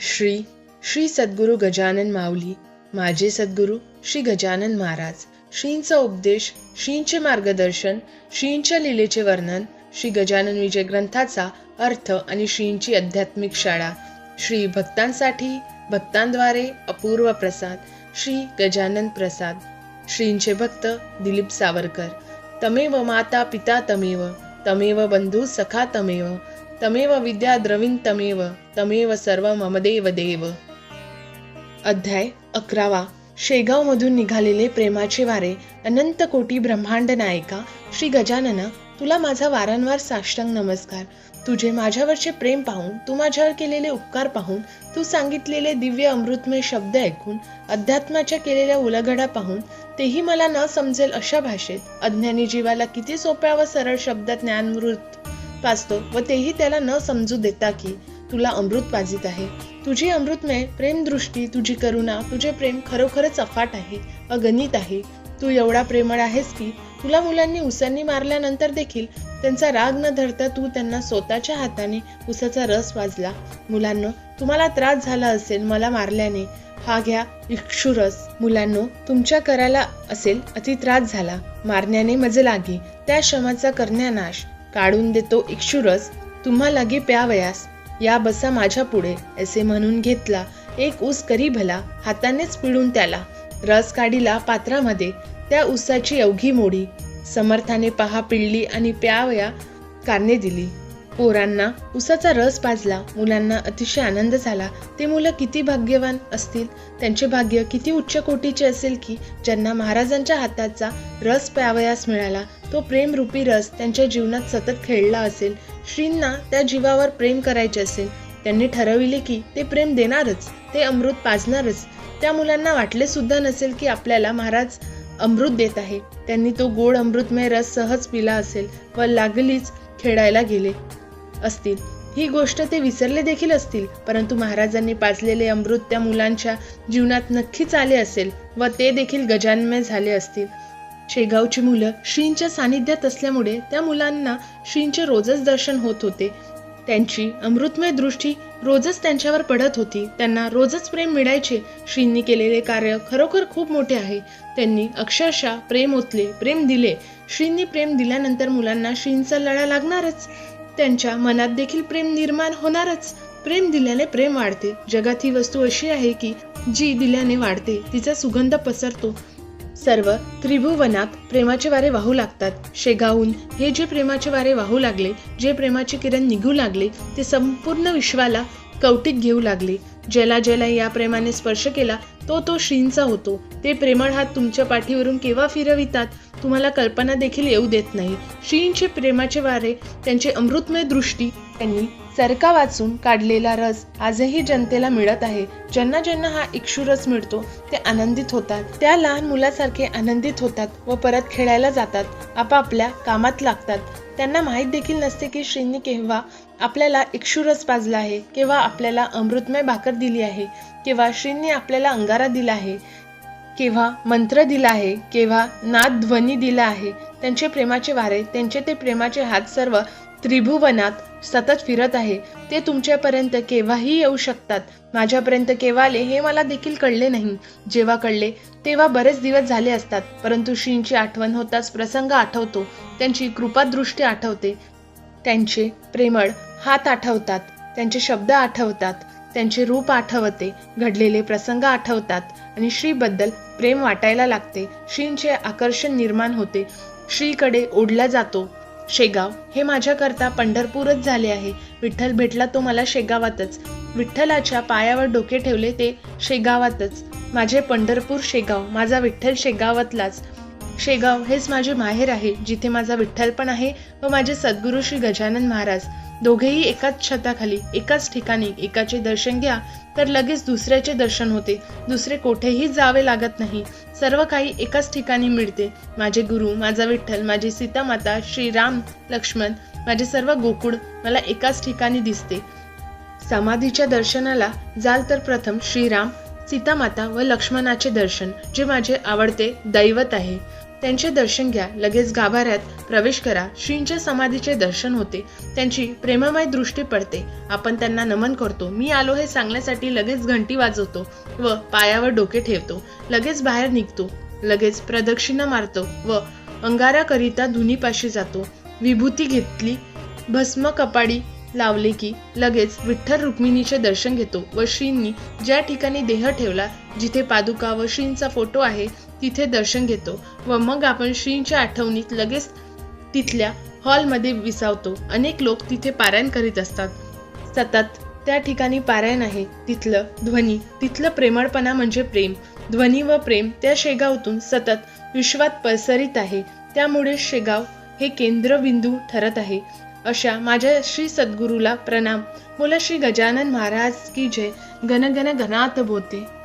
श्री श्री सद्गुरू गजानन माऊली माझे सद्गुरू श्री गजानन महाराज श्रींचा उपदेश श्रींचे मार्गदर्शन श्रींच्या लीलेचे वर्णन श्री गजानन विजय ग्रंथाचा अर्थ आणि श्रींची आध्यात्मिक शाळा श्री भक्तांसाठी भक्तांद्वारे अपूर्व प्रसाद श्री गजानन प्रसाद श्रींचे भक्त दिलीप सावरकर तमेव माता पिता तमेव तमेव बंधू सखा तमेव तमेव विद्या द्रविण तमेव तमेव सर्व ममदेव देव. अध्याय अकरावा. शेगावमधून निघालेले प्रेमाचे वारे अनंत कोटी ब्रह्मांड नायका श्री गजानन तुला माझा वारंवार साष्टांग नमस्कार. तुझे माझ्यावरचे प्रेम पाहून तू माझ्यावर केलेले उपकार पाहून तू सांगितलेले दिव्य अमृतमय शब्द ऐकून अध्यात्माच्या केलेल्या उलगडा पाहून तेही मला न समजेल अशा भाषेत अज्ञानी जीवाला किती सोप्या व सरळ शब्दात ज्ञानमृत पाजतो व तेही त्याला न समजू देता की तुला अमृत पाजित आहे. तुझी अमृतमय प्रेमदृष्टी तुझी करुणा तुझे प्रेम खरोखरच अफाट आहे अगणित आहे. तू एवढा प्रेमळ आहेस की तुला मुलांनी उसांनी मारल्यानंतर देखील त्यांचा राग न धरता तू त्यांना स्वतःच्या हाताने उसाचा रस वाजला. मुलांनो तुम्हाला त्रास झाला असेल मला मारल्याने. हा घ्या इक्षुरस मुलांनो तुमच्या कराला असेल अति त्रास झाला. मारण्याने मजे लागे. त्या क्षमाचा करण्यानाश. काढून देतो इक्षुरस तुम्हा लागे प्यावयास. या बसा माझ्या पुढे असे म्हणून घेतला. एक ऊस करी भला हातानेच पिळून त्याला. रस काढीला पात्रामध्ये त्या ऊसाची अवघी मोडी. समर्थाने पहा पिळली आणि प्यावया कारणे दिली. पोरांना उसाचा रस पाजला मुलांना अतिशय आनंद झाला. ते मुलं किती भाग्यवान असतील? त्यांचे भाग्य किती उच्च कोटीचे असेल की ज्यांना महाराजांच्या हाताचा रस प्यावयास मिळाला तो प्रेमरूपी रस त्यांच्या जीवनात सतत खेळला असेल. श्रींना त्या जीवावर प्रेम करायचे असेल. त्यांनी ठरविले की ते प्रेम देणारच ते अमृत पाजणारच. त्या मुलांना वाटले सुद्धा नसेल की आपल्याला महाराज अमृत देत आहे. त्यांनी तो गोड अमृतमय रस सहज पिला असेल व लागलीच खेळायला गेले असतील. ही गोष्ट ते विसरले देखील असतील परंतु महाराजांनी पाजलेले अमृत त्या मुलांच्या जीवनात नक्कीच आले असेल व ते देखील गजानमय झाले असतील. शेगावची मुलं श्रींच्या सानिध्यात असल्यामुळे त्या मुलांना श्रींचे रोजच दर्शन होत होते. त्यांची अमृतमय दृष्टी रोजच त्यांच्यावर पडत होती. त्यांना रोजच प्रेम मिळायचे. श्रींनी केलेले कार्य खरोखर खूप मोठे आहे. त्यांनी अक्षरशः प्रेम ओतले प्रेम दिले. श्रींनी प्रेम दिल्यानंतर मुलांना श्रींचा लढा लागणारच. त्यांच्या मनात देखील प्रेम निर्माण होणारच. प्रेम दिल्याने प्रेम वाढते. जगात ही वस्तू अशी आहे की जी दिल्याने वाढते तिचा सुगंध पसरतो. सर्व त्रिभुवनात प्रेमाचे वारे वाहू लागतात. शेगावून हे जे प्रेमाचे वारे वाहू लागले जे प्रेमाचे किरण निघू लागले ते संपूर्ण विश्वाला कवटीत घेऊ लागले. ज्याला ज्याला या प्रेमाने स्पर्श केला तो तो श्रींचा होतो. ते प्रेमळ हात तुमच्या पाठीवरून केव्हा फिरवितात तुम्हाला कल्पना देखील येऊ देत नाही. श्रींचे प्रेमाचे वारे त्यांचे अमृतमय दृष्टी त्यांनी सरका वाचून काढलेला रस आजही जनतेला मिळत आहे. ज्यांना ज्यांना हा इक्षू रस मिळतो ते आनंदित होतात. त्या लहान मुलासारखे आनंदित होतात व परत खेळायला जातात. आपापल्या कामात लागतात. त्यांना माहीत देखील नसते की श्रींनी केव्हा आपल्याला इक्षुरस पाजला आहे केव्हा आपल्याला अमृतमय भाकर दिली आहे केव्हा श्रींनी आपल्याला अंगारा दिला आहे केव्हा मंत्र दिला आहे केव्हा नाद ध्वनी दिला आहे. त्यांचे प्रेमाचे वारे त्यांचे ते प्रेमाचे हात सर्व त्रिभुवनात सतत फिरत आहे. ते तुमच्यापर्यंत केव्हाही येऊ शकतात. माझ्यापर्यंत केव्हा आले हे मला देखील कळले नाही. जेव्हा कळले तेव्हा बरेच दिवस झाले असतात. परंतु श्रींची आठवण होताच प्रसंग आठवतो. त्यांची कृपादृष्टी आठवते. त्यांचे प्रेमळ हात आठवतात. त्यांचे शब्द आठवतात. त्यांचे रूप आठवते. घडलेले प्रसंग आठवतात. आणि श्रीबद्दल प्रेम वाटायला लागते. श्रींचे आकर्षण निर्माण होते. श्रीकडे ओढला जातो. शेगाव हे माझ्याकरता पंढरपूरच झाले आहे. विठ्ठल भेटला तो मला शेगावातच. विठ्ठलाच्या पायावर डोके ठेवले ते शेगावातच. माझे पंढरपूर शेगाव माझा विठ्ठल शेगावातलाच. शेगाव हेच माझे माहेर आहे जिथे माझा विठ्ठल पण आहे व माझे सद्गुरू श्री गजानन महाराज. दोघेही एकाच छताखाली एकाच ठिकाणी एकाचे दर्शन घ्या तर लगेच दुसऱ्याचे दर्शन होते. दुसरे कोठेही जावे लागत नाही. सर्व काही एकाच ठिकाणी मिळते. माझे गुरु माझा विठ्ठल माझी सीतामाता श्रीराम लक्ष्मण माझे सर्व गोकुळ मला एकाच ठिकाणी दिसते. समाधीच्या दर्शनाला जाल तर प्रथम श्रीराम सीतामाता व लक्ष्मणाचे दर्शन जे माझे आवडते दैवत आहे. त्यांचे दर्शन घ्या लगेच गाभाऱ्यात प्रवेश करा. श्रींच्या समाधीचे दर्शन होते. त्यांची प्रेममय दृष्टी पडते. आपण त्यांना नमन करतो. मी आलो हे सांगण्यासाठी लगेच घंटी वाजवतो व पायावर डोके ठेवतो. लगेच बाहेर निघतो. लगेच प्रदक्षिणा मारतो व अंगाराकरिता धुनीपाशी जातो. विभूती घेतली भस्म कपाडी लावले की लगेच विठ्ठल रुक्मिणीचे दर्शन घेतो व श्रींनी ज्या ठिकाणी देह ठेवला जिथे पादुका व श्रींचा फोटो आहे तिथे दर्शन घेतो व मग आपण श्रींच्या आठवणीत लगेच तिथल्या हॉलमध्ये विसावतो. अनेक लोक तिथे पारायण करीत असतात. सतत त्या ठिकाणी पारायण आहे. तिथलं ध्वनी तिथलं प्रेमळपणा म्हणजे प्रेम. ध्वनी व प्रेम त्या शेगावतून सतत विश्वात पसरित आहे. त्यामुळे शेगाव हे केंद्रबिंदू ठरत आहे. अशा माझ्या श्री सद्गुरूला प्रणाम. बोला श्री गजानन महाराज की जय. घन घन गणात बोते.